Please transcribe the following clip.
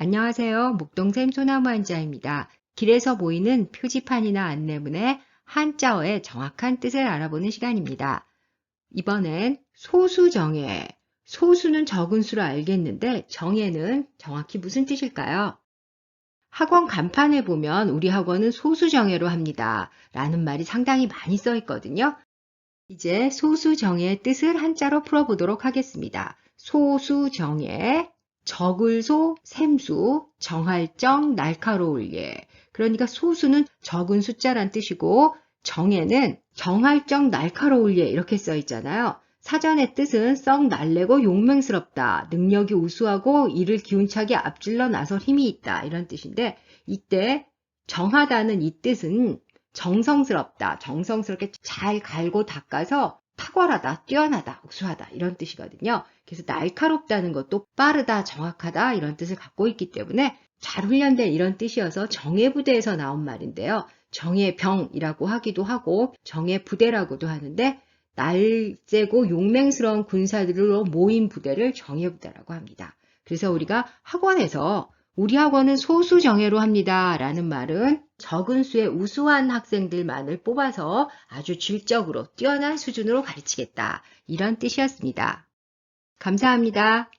안녕하세요. 목동샘 소나무 한자입니다. 길에서 보이는 표지판이나 안내문의 한자어의 정확한 뜻을 알아보는 시간입니다. 이번엔 소수정예. 소수는 적은 수로 알겠는데 정예는 정확히 무슨 뜻일까요? 학원 간판에 보면 우리 학원은 소수정예로 합니다. 라는 말이 상당히 많이 써 있거든요. 이제 소수정예의 뜻을 한자로 풀어보도록 하겠습니다. 소수정예, 적을소, 샘수, 정할정, 날카로울 예. 그러니까 소수는 적은 숫자란 뜻이고 정에는 정할정, 날카로울 예 이렇게 써 있잖아요. 사전의 뜻은 썩 날래고 용맹스럽다, 능력이 우수하고 이를 기운차게 앞질러 나설 힘이 있다 이런 뜻인데 이때 정하다는 이 뜻은 정성스럽다, 정성스럽게 잘 갈고 닦아서 탁월하다, 뛰어나다, 우수하다 이런 뜻이거든요. 그래서 날카롭다는 것도 빠르다, 정확하다 이런 뜻을 갖고 있기 때문에 잘 훈련된 이런 뜻이어서 정예 부대에서 나온 말인데요. 정예 병이라고 하기도 하고 정예 부대라고도 하는데 날쌔고 용맹스러운 군사들로 모인 부대를 정예 부대라고 합니다. 그래서 우리가 학원에서 우리 학원은 소수 정예로 합니다. 라는 말은 적은 수의 우수한 학생들만을 뽑아서 아주 질적으로 뛰어난 수준으로 가르치겠다. 이런 뜻이었습니다. 감사합니다.